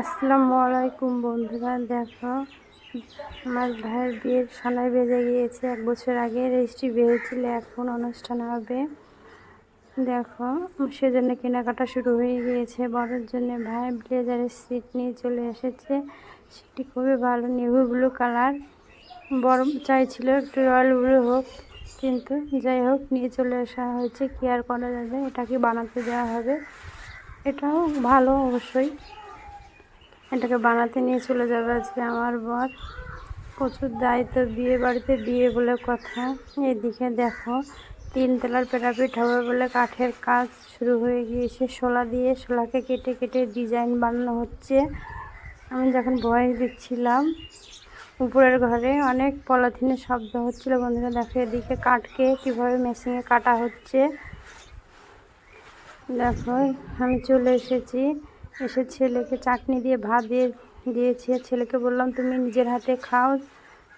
আসসালামু আলাইকুম বন্ধুরা, দেখো আমার ভাইয়ের বিয়ের সোনায় বেজে গিয়েছে। এক বছর আগে রেজিস্ট্রি বেরিয়েছিল এখন অনুষ্ঠান হবে। দেখো, সেজন্য কেনাকাটা শুরু হয়ে গিয়েছে। বড়োর জন্য ভাই ব্লেজারের সিট নিয়ে চলে এসেছে। সেটি খুবই ভালো, নেভি ব্লু কালার। বড় চাইছিল একটু রয়্যাল ব্লু হোক, কিন্তু যাই হোক, নিয়ে চলে আসা হয়েছে। কি আর করা যাবে এটাকে বানাতে দেওয়া হবে? এটাও ভালো অবশ্যই। এটাকে বানাতে নিয়ে চলে যাবে আজকে আমার বর। প্রচুর দায়িত্ব, বিয়ে বাড়িতে বিয়ে বলে কথা। এদিকে দেখো, তিন তলার পেটাপিট হবে বলে কাঠের কাজ শুরু হয়ে গিয়েছে। শোলা দিয়ে শোলাকে কেটে কেটে ডিজাইন বানানো হচ্ছে। আমি যখন বয়স দিচ্ছিলাম, উপরের ঘরে অনেক পলিথিনের শব্দ হচ্ছিল। বন্ধুরা দেখো, এদিকে কাঠকে কীভাবে মেশিনে কাটা হচ্ছে। দেখো, আমি চলে এসেছি। এসে ছেলেকে চাটনি দিয়ে ভাত দিয়ে দিয়েছি। ছেলেকে বললাম, তুমি নিজের হাতে খাও।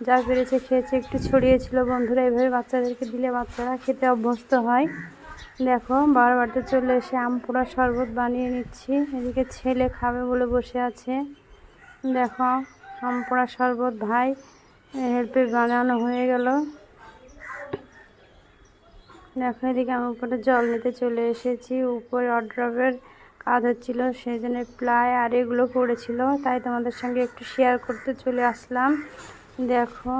যা পেরেছে খেয়েছে। একটু ছড়িয়েছিল বন্ধুরা, এভাবে বাচ্চাদেরকে দিলে বাচ্চারা খেতে অভ্যস্ত হয়। দেখো বাবার বাড়িতে চলে এসে আম পোড়া শরবত বানিয়ে নিচ্ছি। এদিকে ছেলে খাবে বলে বসে আছে। দেখো, আম পোড়া শরবত ভাই হেল্পে বানানো হয়ে গেল। দেখো, এদিকে আমি উপরে জল নিতে চলে এসেছি। উপরে অড্রপের কাজ হচ্ছিল সেই জন্য প্লাই আর এগুলো পড়েছিল। তাই তোমাদের সঙ্গে একটু শেয়ার করতে চলে আসলাম। দেখো,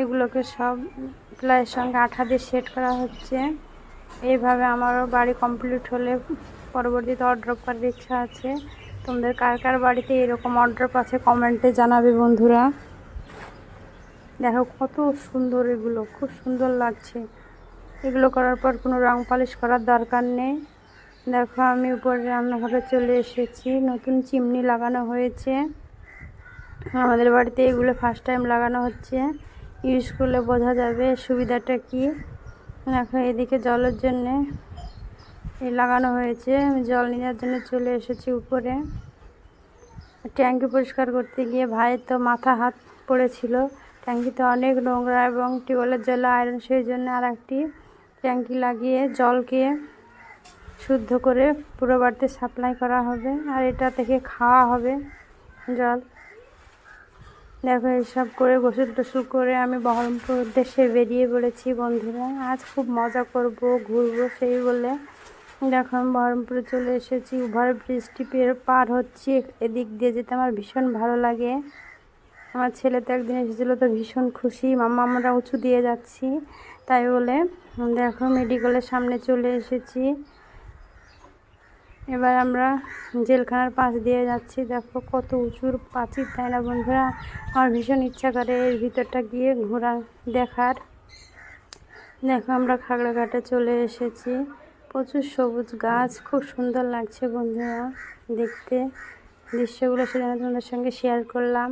এগুলোকে সব প্লাইয়ের সঙ্গে আঠা দিয়ে সেট করা হচ্ছে। এইভাবে আমারও বাড়ি কমপ্লিট হলে পরবর্তীতে অর্ডার করার ইচ্ছা আছে। তোমাদের কার কার বাড়িতে এরকম অর্ডার আছে কমেন্টে জানাবে বন্ধুরা। দেখো, কত সুন্দর এগুলো, খুব সুন্দর লাগছে। এগুলো করার পর কোনো রং পালিশ করার দরকার নেই। দেখো, আমি উপরে রান্নাঘরে চলে এসেছি। নতুন চিমনি লাগানো হয়েছে। আমাদের বাড়িতে এগুলো ফার্স্ট টাইম লাগানো হচ্ছে। ইউজ করলে বোঝা যাবে সুবিধাটা কি। দেখো, এদিকে জলের জন্যে লাগানো হয়েছে। আমি জল নেওয়ার জন্য চলে এসেছি উপরে। ট্যাঙ্কি পরিষ্কার করতে গিয়ে ভাইয়ের তো মাথা হাত পড়েছিল। ট্যাঙ্কিতে অনেক নোংরা এবং টিউবওয়েলের জল আয়রন সেই জন্য আর একটি ট্যাঙ্কি লাগিয়ে জলকে শুদ্ধ করে পুরো বাড়িতে সাপ্লাই করা হবে আর এটা থেকে খাওয়া হবে জল। দেখো এইসব করে গোসল টোসল করে আমি বহরমপুর উদ্দেশ্যে বেরিয়ে পড়েছি বন্ধুরা। আজ খুব মজা করব, ঘুরবো সেই বলে। দেখো আমি বহরমপুরে চলে এসেছি ওভার ব্রিজটি পার হচ্ছি। এদিক দিয়ে যেতে আমার ভীষণ ভালো লাগে। আমার ছেলে তো একদিন এসেছিল তো ভীষণ খুশি, মাম্মা আমরা উঁচু দিয়ে যাচ্ছি, তাই বলে। দেখো মেডিকেলের সামনে চলে এসেছি। এবার আমরা জেলখানার পাশ দিয়ে যাচ্ছি। দেখো কত উঁচুর পাঁচির তাই না বন্ধুরা? আমার ভীষণ ইচ্ছা করে এর ভিতরটা গিয়ে ঘোরা দেখার। দেখো আমরা খাগড়াঘাটে চলে এসেছি। প্রচুর সবুজ গাছ, খুব সুন্দর লাগছে বন্ধুরা দেখতে। দৃশ্যগুলো সেজন্য তোমাদের সঙ্গে শেয়ার করলাম।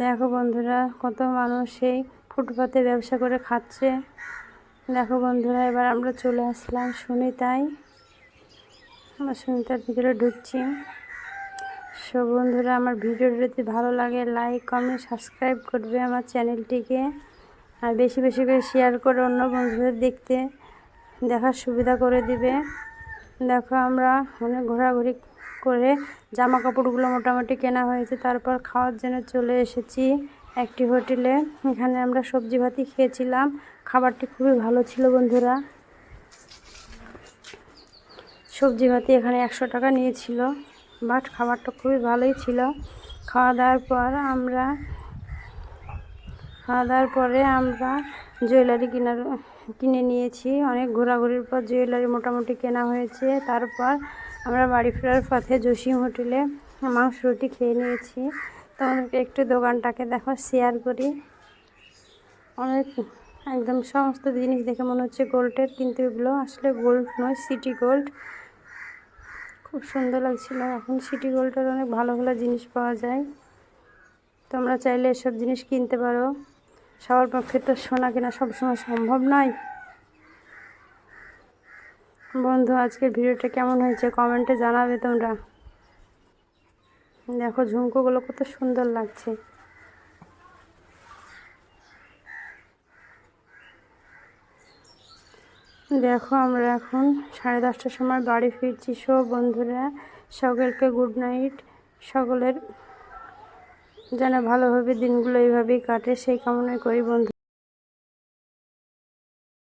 দেখো বন্ধুরা কত মানুষ এই ফুটপাতে ব্যবসা করে খাচ্ছে। দেখো বন্ধুরা, এবার আমরা চলে আসলাম শুনি তাই আমরা সুনিতার ভিতরে ঢুকছি। সব বন্ধুরা, আমার ভিডিওটি যদি ভালো লাগে লাইক কমেন্ট সাবস্ক্রাইব করবে আমার চ্যানেলটিকে। আর বেশি বেশি করে শেয়ার করে অন্য বন্ধুদের দেখতে। দেখার সুবিধা করে দিবে। দেখো আমরা অনেক ঘোরাঘুরি করে জামা কাপড়গুলো মোটামুটি কেনা হয়েছে। তারপর খাওয়ার জন্য চলে এসেছি। একটি হোটেলে। এখানে আমরা সবজি ভাতি খেয়েছিলাম। খাবারটি খুবই ভালো ছিল, বন্ধুরা। সবজি ভাতি এখানে একশো টাকা নিয়েছিল, বাট খাবারটা খুবই ভালোই ছিল। খাওয়া দাওয়ার পর আমরা, খাওয়া দাওয়ার পরে আমরা জুয়েলারি কেনার, কিনে নিয়েছি। অনেক ঘোরাঘুরির পর জুয়েলারি মোটামুটি কেনা হয়েছে। তারপর আমরা বাড়ি ফেরার পথে জসিম হোটেলে মাংস রুটি খেয়ে নিয়েছি। তোমাদেরকে একটু দোকানটাকে দেখো শেয়ার করি। অনেক একদম সমস্ত জিনিস দেখে মনে হচ্ছে গোল্ডের, কিন্তু এগুলো আসলে গোল্ড নয় সিটি গোল্ড খুব সুন্দর লাগছিল। এখন সিটি গোল্ডের অনেক ভালো ভালো জিনিস পাওয়া যায়। তোমরা চাইলে এসব জিনিস কিনতে পারো। সবার পক্ষে তো সোনা কেনা সবসময় সম্ভব নয়। বন্ধু, আজকের ভিডিওটা কেমন হয়েছে? কমেন্টে জানাবে তোমরা। দেখো ঝুমকোগুলো কত সুন্দর লাগছে। দেখো আমরা এখন সাড়ে দশটার সময় বাড়ি ফিরছি। সব বন্ধুরা, সকলকে গুড নাইট সকলের যেন ভালোভাবে দিনগুলো এইভাবেই কাটে, সেই কামনাই করি বন্ধু